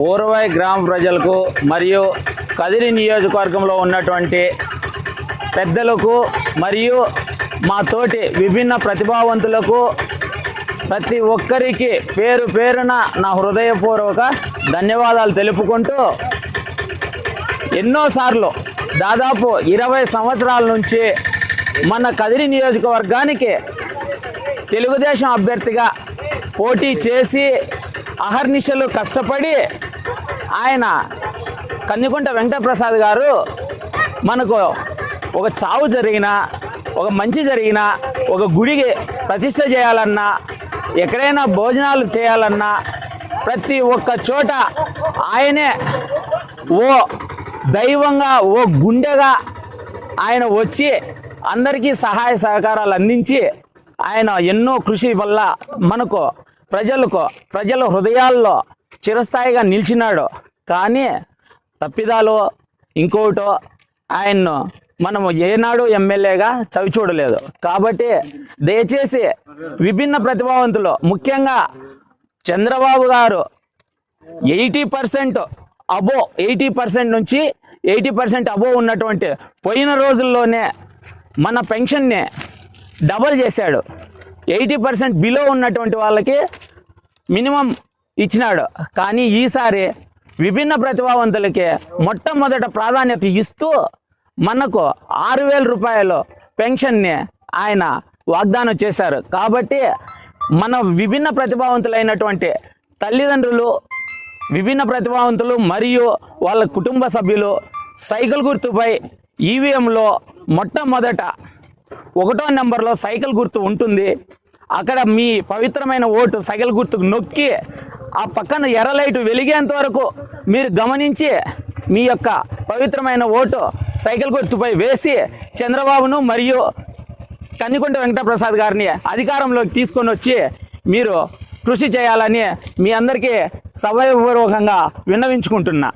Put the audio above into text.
ఊరవాయి గ్రామ ప్రజలకు మరియు కదిరి నియోజకవర్గంలో ఉన్నటువంటి పెద్దలకు మరియు మా తోటి విభిన్న ప్రతిభావంతులకు ప్రతి ఒక్కరికి పేరు పేరున నా హృదయపూర్వక ధన్యవాదాలు తెలుపుకుంటూ ఎన్నోసార్లు దాదాపు ఇరవై సంవత్సరాల నుంచి మన కదిరి నియోజకవర్గానికి తెలుగుదేశం అభ్యర్థిగా పోటీ చేసి అహర్నిశలు కష్టపడి ఆయన కన్నికుంట వెంకటప్రసాద్ గారు మనకు ఒక చావు జరిగినా ఒక మంచి జరిగినా ఒక గుడికి ప్రతిష్ట చేయాలన్నా ఎక్కడైనా భోజనాలు చేయాలన్నా ప్రతి ఒక్క చోట ఆయనే ఓ దైవంగా ఓ గుండెగా ఆయన వచ్చి అందరికీ సహాయ సహకారాలు అందించి ఆయన ఎన్నో కృషి వల్ల మనకు ప్రజలకు ప్రజల హృదయాల్లో చిరస్థాయిగా నిలిచినాడు. కానీ తప్పిదాలు ఇంకోటో ఆయన్ను మనం ఏనాడు ఎమ్మెల్యేగా చవి చూడలేదు కాబట్టి దయచేసి విభిన్న ప్రతిభావంతులు ముఖ్యంగా చంద్రబాబు గారు eighty percent above eighty percent నుంచి ఎయిటీ పర్సెంట్ అబో ఉన్నటువంటి పోయిన రోజుల్లోనే మన పెన్షన్ని డబల్ చేశాడు. ఎయిటీ పర్సెంట్ బిలో ఉన్నటువంటి వాళ్ళకి మినిమం ఇచ్చినాడు. కానీ ఈసారి విభిన్న ప్రతిభావంతులకి మొట్టమొదట ప్రాధాన్యత ఇస్తూ మనకు ఆరు వేల రూపాయలు పెన్షన్ని ఆయన వాగ్దానం చేశారు. కాబట్టి మన విభిన్న ప్రతిభావంతులైనటువంటి తల్లిదండ్రులు విభిన్న ప్రతిభావంతులు మరియు వాళ్ళ కుటుంబ సభ్యులు సైకిల్ గుర్తుపై ఈవీఎంలో మొట్టమొదట ఒకటో నెంబర్లో సైకిల్ గుర్తు ఉంటుంది. అక్కడ మీ పవిత్రమైన ఓటు సైకిల్ గుర్తుకు నొక్కి ఆ పక్కన ఎర్ర లైటు వెలిగేంత వరకు మీరు గమనించి మీ యొక్క పవిత్రమైన ఓటు సైకిల్ గుర్తుపై వేసి చంద్రబాబును మరియు కన్నికొండ వెంకటప్రసాద్ గారిని అధికారంలోకి తీసుకొని వచ్చి మీరు కృషి చేయాలని మీ అందరికీ సవయపూర్వకంగా విన్నవించుకుంటున్నా.